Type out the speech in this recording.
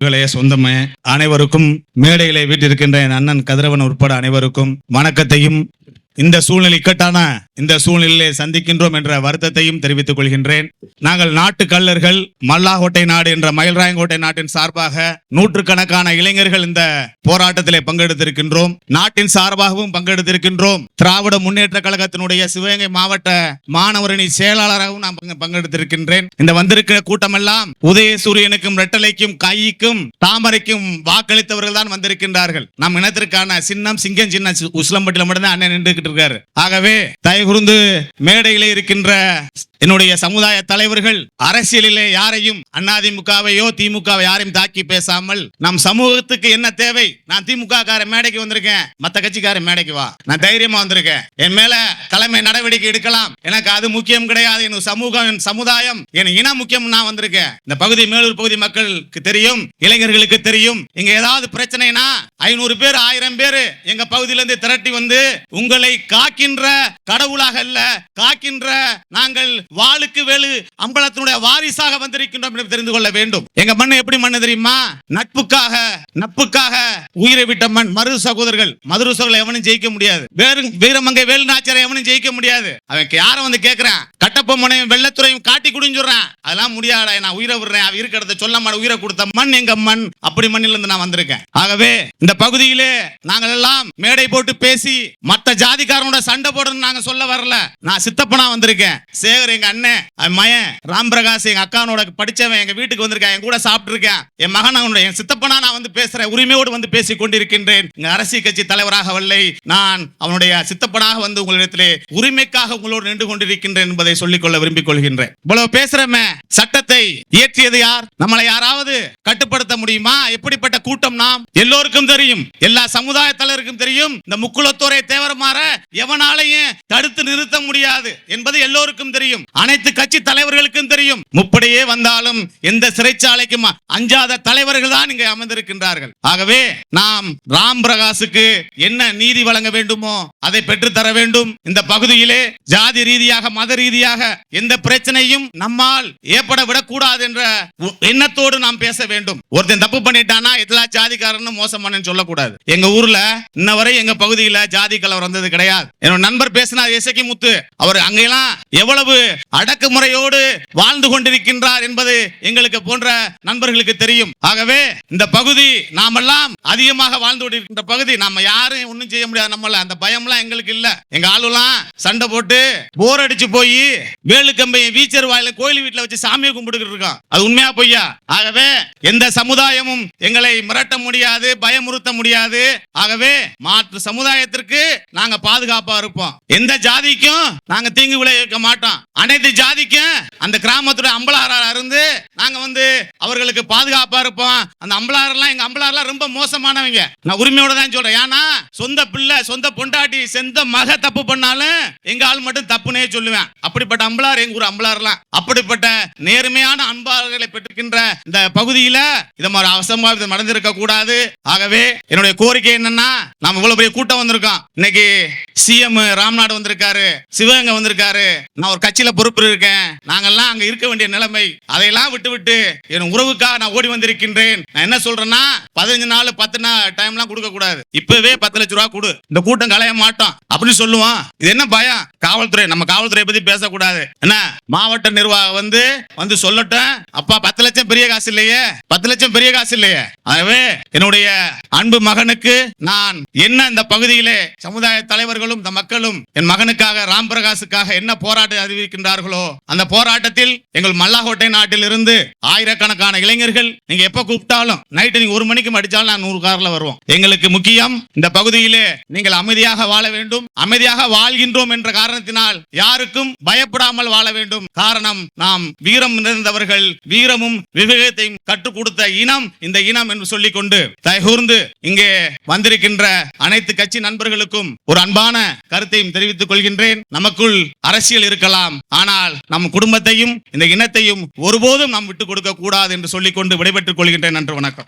உங்களைய சொந்தமே. அனைவருக்கும் மேடையிலே வீட்டிருக்கின்ற என் அண்ணன் கதிரவன் உட்பட அனைவருக்கும் வணக்கத்தையும் இந்த சூழ்நிலை இக்கட்டான இந்த சூழ்நிலையை சந்திக்கின்றோம் என்ற வருத்தத்தையும் தெரிவித்துக் கொள்கின்றேன். நாங்கள் நாட்டு கல்லர்கள் மல்லாகோட்டை நாடு என்ற மயில்ராயங்கோட்டை நாட்டின் சார்பாக நூற்றுக்கணக்கான இளைஞர்கள் இந்த போராட்டத்திலே பங்கெடுத்திருக்கின்றோம். நாட்டின் சார்பாகவும் பங்கெடுத்திருக்கின்றோம். திராவிட முன்னேற்ற கழகத்தினுடைய சிவகங்கை மாவட்ட மாணவரணி செயலாளராகவும் நான் பங்கு- பங்கெடுத்திருக்கின்றேன். இந்த வந்திருக்கிற கூட்டமெல்லாம் உதயசூரியனுக்கும் ரெட்டலைக்கும் கைக்கும் தாமரைக்கும் வாக்களித்தவர்கள் தான் வந்திருக்கின்றார்கள். நம் இனத்திற்கான சின்னம் சிங்கம் சின்ன உசிலம்பட்டியில் மட்டும்தான் அண்ணன் நின்று இருக்காரு. ஆகவே தயகுருந்து மேடையில இருக்கின்ற என்னுடைய சமுதாய தலைவர்கள் அரசியலிலே யாரையும் அதிமுகவையோ திமுகவை யாரையும் தாக்கி பேசாமல் நம் சமூகத்துக்கு என்ன தேவை? நான் திமுக கார மேடைக்கு வந்திருக்கேன். மத்த கட்சிக்கார மேடைக்கு வா. நான் தைரியமா வந்திருக்கேன். என் மேல தலைமை நடவடிக்கை எடுக்கலாம். எனக்கு அது முக்கியம் கிடையாது. என் சமூகம் என் சமுதாயம் என் இனம் முக்கியம் நான் வந்திருக்கேன். இந்த பகுதி மேலூர் பகுதி மக்களுக்கு தெரியும் இளைஞர்களுக்கு தெரியும். இங்க ஏதாவது பிரச்சனைனா ஐநூறு பேர் ஆயிரம் பேர் எங்க பகுதியில இருந்து திரட்டி வந்து உங்களை காக்கின்ற கடவுளாக அல்ல காக்கின்ற நாங்கள் வாளுக்கு வேலு அம்பலத்தினுடைய வாரிசாக வந்திருக்கின்றோம் என்று தெரிந்து கொள்ள வேண்டும். எங்க மண் எப்படி மண்ணு தெரியுமா? நட்புக்காக நட்புக்காக உயிரை விட்ட மண். மரு சகோதரர்கள் மதுர சகோதரர்கள் எவனும் ஜெயிக்க முடியாது. வேறு வீரமங்கை வேலுநாச்சியாரை எவனும் ஜெயிக்க முடியாது. அவன் யாரை வந்து கேட்கிறான் கட்டப்பொம்மனையும் வெள்ளத்துறையும் காட்டி குடிஞ்சுறான் அதெல்லாம் முடியாடா நான் உயிரை விடுறேன். அவன் இருக்கிறத சொல்ல மாட்டேன் உயிரை கொடுத்த மண் எங்க மண்? அப்படி மண்ணில இருந்து நான் வந்திருக்கேன். ஆகவே இந்த பகுதியிலே நாங்கள் எல்லாம் மேடை போட்டு பேசி மற்ற ஜாதிக்காரனோட சண்டை போடணும்னு நாங்க சொல்ல வரல. நான் சித்தப்பனா வந்திருக்கேன். சேகர் எங்க அண்ணன் மயன் ராம் பிரகாஷ் எங்க அக்கானோட படிச்சவன் எங்க வீட்டுக்கு வந்திருக்கேன் என் கூட சாப்பிட்டு இருக்கேன் என் மகன் அவனோட என் சித்தப்பனா நான் வந்து பேசுறேன் உரிமையோடு வந்து பேசிக் கொண்டிருக்கின்றேன். இங்க அரசியல் கட்சி தலைவராக வல்லை நான் அவனுடைய சித்தப்பனாக வந்து உங்களிடத்திலே உரிமைக்காக உங்களோடு நின்று கொண்டிருக்கின்றேன் என்பதை சொல்லிக்கொள்ள விரும்பிக் கொள்கின்றேன். இவ்வளவு பேசுறமே சட்டத்தை இயற்றியது யார்? நம்மளை யாராவது கட்டுப்படுத்த முடியுமா? எப்படிப்பட்ட கூட்டம் நாம்? எல்லோருக்கும் தெரியும் எல்லா சமுதாய தலைவருக்கும் தெரியும் இந்த முக்குளத்துறை தேவரமாற எவனாலையும் தடுத்து நிறுத்த முடியாது என்பது எல்லோருக்கும் தெரியும். அனைத்து கட்சி தலைவர்களுக்கும் தெரியும். முப்படியே வந்தாலும் எந்த சிறைச்சாலைக்கும் அஞ்சாத தலைவர்கள் தான் இங்கே அமர்ந்திருக்கின்றார்கள். ஆகவே நாம் ராம் பிரகாஷுக்கு என்ன நீதி வழங்க வேண்டுமோ அதை பெற்று தர வேண்டும். இந்த பகுதியிலே ஜாதி ரீதியாக மத ரீதியாக எந்த பிரச்சனையும் நம்மால் ஏற்பட விடக்கூடாது என்ற எண்ணத்தோடு நாம் பேச வேண்டும் வேண்டும். ஒருத்தன் தப்பு பண்ணிட்டானா எல்லா ஜாதிக்காரன் மோசமானு சொல்லக்கூடாது. எங்க ஊர்ல இன்ன வரை எங்க பகுதியில ஜாதி கலவரம் வந்தது கிடையாது. என்னோட நண்பர் பேசினார் இசக்கி முத்து. அவர் அங்கெல்லாம் எவ்வளவு அடக்குமுறையோடு வாழ்ந்து கொண்டிருக்கின்றார் என்பது எங்களுக்கு போன்ற நண்பர்களுக்கு தெரியும். ஆகவே இந்த பகுதி நாமெல்லாம் அதிகமாக வாழ்ந்து கொண்டிருக்கின்ற பகுதி. நாம யாரும் ஒன்றும் செய்ய முடியாது நம்மள. அந்த பயம்லாம் எங்களுக்கு இல்ல. எங்க ஆளுலாம் சண்டை போட்டு போர் அடிச்சு போய் வேலு கம்பையை வீச்சர் வாயில கோயில் வீட்டுல வச்சு சாமியை கும்பிட்டுக்கிட்டு இருக்கான். அது உண்மையா பொய்யா? ஆகவே எந்த சமுதாயமும் எங்களை மிரட்ட முடியாது பயமுறுத்த முடியாது. ஆகவே மாற்று சமுதாயத்திற்கு நாங்க பாதுகாப்பா இருப்போம். எந்த ஜாதிக்கும் நாங்க தீங்கு விளைவிக்க மாட்டோம். அனைத்து ஜாதிக்கும் அந்த கிராமத்துடைய அம்பலாரா இருந்து நாங்க வந்து அவர்களுக்கு பாதுகாப்பா இருப்போம். அந்த அம்பலாரெல்லாம் எங்க அம்பலாரெல்லாம் ரொம்ப மோசமானவங்க. நான் உரிமையோட தான் சொல்றேன். ஏன்னா சொந்த பிள்ளை சொந்த பொண்டாட்டி சொந்த மக தப்பு பண்ணாலும் எங்க ஆள் மட்டும் தப்புனே சொல்லுவேன். அப்படிப்பட்ட அம்பலார் எங்க ஊர் அம்பலாரெல்லாம். அப்படிப்பட்ட நேர்மையான அன்பாளர்களை பெற்றிருக்கின்ற இந்த பகுதியில் இத மாதிரி அவசரமாக நடந்திருக்க கூடாது ஆகவே என்னுடைய கோரிக்கை என்னன்னா நாம இவ்வளவு பெரிய கூட்டம் வந்திருக்கோம். இன்னைக்கு சிஎம் ராம்நாடு வந்திருக்காரு சிவகங்கை வந்திருக்காரு. நான் ஒரு கட்சியில பொறுப்பு இருக்கேன். நாங்கெல்லாம் அங்க இருக்க வேண்டிய நிலைமை அதையெல்லாம் விட்டு விட்டு என் உறவுக்காக நான் ஓடி வந்திருக்கின்றேன். நான் என்ன சொல்றேன்னா பதினஞ்சு நாள் பத்து நாள் டைம்லாம் கொடுக்க கூடாது. இப்பவே பத்து லட்ச ரூபா கொடு. இந்த கூட்டம் கலைய மாட்டோம். அப்படின்னு சொல்லுவோம் இது என்ன பயம்? காவல்துறை நம்ம காவல்துறை பத்தி பேசக்கூடாது. என்ன? மாவட்ட நிர்வாகம் வந்து வந்து சொல்லட்டும். அப்பா பத்து லட்சம் பெரிய காசு இல்லையே. பத்து லட்சம் பெரிய காசு இல்லையே. ஆகவே என்னுடைய அன்பு மகனுக்கு நான் என்ன இந்த பகுதியிலே சமுதாய தலைவர்களும் இந்த மக்களும் என் மகனுக்காக ராம் பிரகாஷுக்காக என்ன போராட்டம் அறிவிக்கின்றார்களோ அந்த போராட்டத்தில் எங்கள் மல்லாகோட்டை நாட்டில் இருந்து ஆயிரக்கணக்கான இளைஞர்கள் நீங்க எப்ப கூப்பிட்டாலும் நைட்டு நீங்க ஒரு மணிக்கு அடிச்சாலும் நான் நூறு கார்ல வருவோம். எங்களுக்கு முக்கியம் இந்த பகுதியிலே நீங்கள் அமைதியாக வாழ வேண்டும் அமைதியாக வாழ்கின்றோம் என்ற காரணத்தினால் யாருக்கும் பயப்படாமல் வாழ வேண்டும். காரணம் நாம் வீரம் நிறைந்தவர்கள் வீரமும் விவேகத்தையும் கற்றுக் கொடுத்த இனம் இந்த இனம் என்று சொல்லிக் கொண்டு தயகூர்ந்து இங்கே வந்திருக்கின்ற அனைத்து கட்சி நண்பர்களுக்கும் ஒரு அன்பான கருத்தையும் தெரிவித்துக் கொள்கின்றேன். நமக்குள் அரசியல் இருக்கலாம். ஆனால் நம் குடும்பத்தையும் இந்த இனத்தையும் ஒருபோதும் நாம் விட்டுக் கொடுக்க கூடாது என்று சொல்லிக்கொண்டு விடைபெற்றுக் கொள்கின்றேன். நன்றி வணக்கம்.